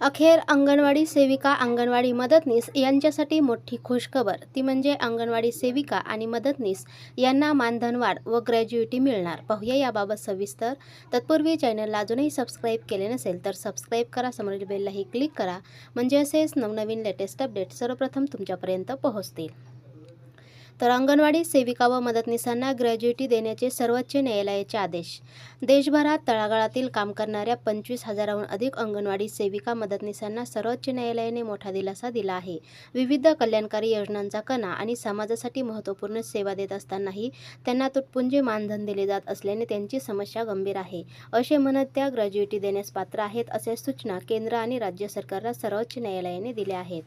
अखेर अंगणवाडी सेविका अंगणवाडी मदतनीस यांच्यासाठी मोठी खुशखबर. ती म्हणजे अंगणवाडी सेविका आणि मदतनीस यांना मानधनवाढ व ग्रॅज्युएटी मिळणार. पाहूया याबाबत सविस्तर. तत्पूर्वी चॅनलला अजूनही सबस्क्राईब केले नसेल तर सबस्क्राईब करा. समोरील बेललाही क्लिक करा. म्हणजे असेच नवनवीन लेटेस्ट अपडेट सर्वप्रथम तुमच्यापर्यंत पोहोचतील. तर अंगणवाडी सेविका व मदतनीसांना ग्रॅज्युएटी देण्याचे सर्वोच्च न्यायालयाचे आदेश. देशभरात तळागाळातील काम करणाऱ्या पंचवीस हजाराहून अधिक अंगणवाडी सेविका मदतनीसांना सर्वोच्च न्यायालयाने मोठा दिलासा दिला आहे. विविध कल्याणकारी योजनांचा कणा आणि समाजासाठी महत्त्वपूर्ण सेवा देत असतानाही त्यांना तुटपुंजे मानधन दिले जात असल्याने त्यांची समस्या गंभीर आहे. असे म्हणत त्या ग्रॅज्युएटी देण्यास पात्र आहेत अशा सूचना केंद्र आणि राज्य सरकारला सर्वोच्च न्यायालयाने दिल्या आहेत.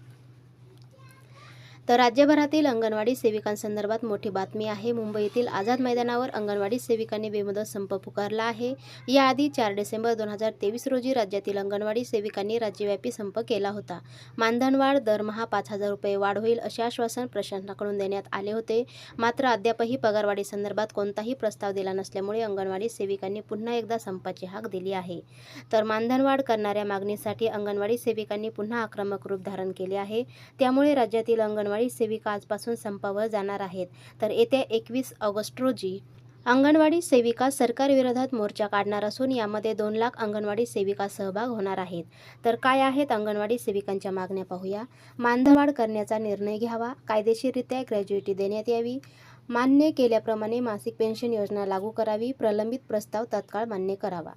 तर राज्यभरातील अंगणवाडी सेविकांसंदर्भात मोठी बातमी आहे. मुंबईतील आझाद मैदानावर अंगणवाडी सेविकांनी बेमुदत संप पुकारला आहे. याआधी चार डिसेंबर दोन हजार तेवीस रोजी राज्यातील अंगणवाडी सेविकांनी राज्यव्यापी संप केला होता. मानधनवाढ दरमहा पाच हजार रुपये वाढ होईल असे आश्वासन प्रशासनाकडून देण्यात आले होते. मात्र अद्यापही पगारवाढीसंदर्भात कोणताही प्रस्ताव दिला नसल्यामुळे अंगणवाडी सेविकांनी पुन्हा एकदा संपाची हाक दिली आहे. तर मानधनवाढ करणाऱ्या मागणीसाठी अंगणवाडी सेविकांनी पुन्हा आक्रमक रूप धारण केले आहे. त्यामुळे राज्यातील अंगणवाडी सेविका आजपासून संपावर जाणार आहेत. तर येत्या एकवीस ऑगस्ट रोजी अंगणवाडी सेविका सरकारविरोधात मोर्चा काढणार असून यामध्ये दोन लाख अंगणवाडी सेविका सहभाग होणार आहेत. तर काय आहेत अंगणवाडी सेविकांच्या मागण्या पाहूया. मानधवाढ करण्याचा निर्णय घ्यावा. कायदेशीररित्या ग्रॅज्युइटी देण्यात यावी. मान्य केल्याप्रमाणे मासिक पेन्शन योजना लागू करावी. प्रलंबित प्रस्ताव तत्काळ मान्य करावा.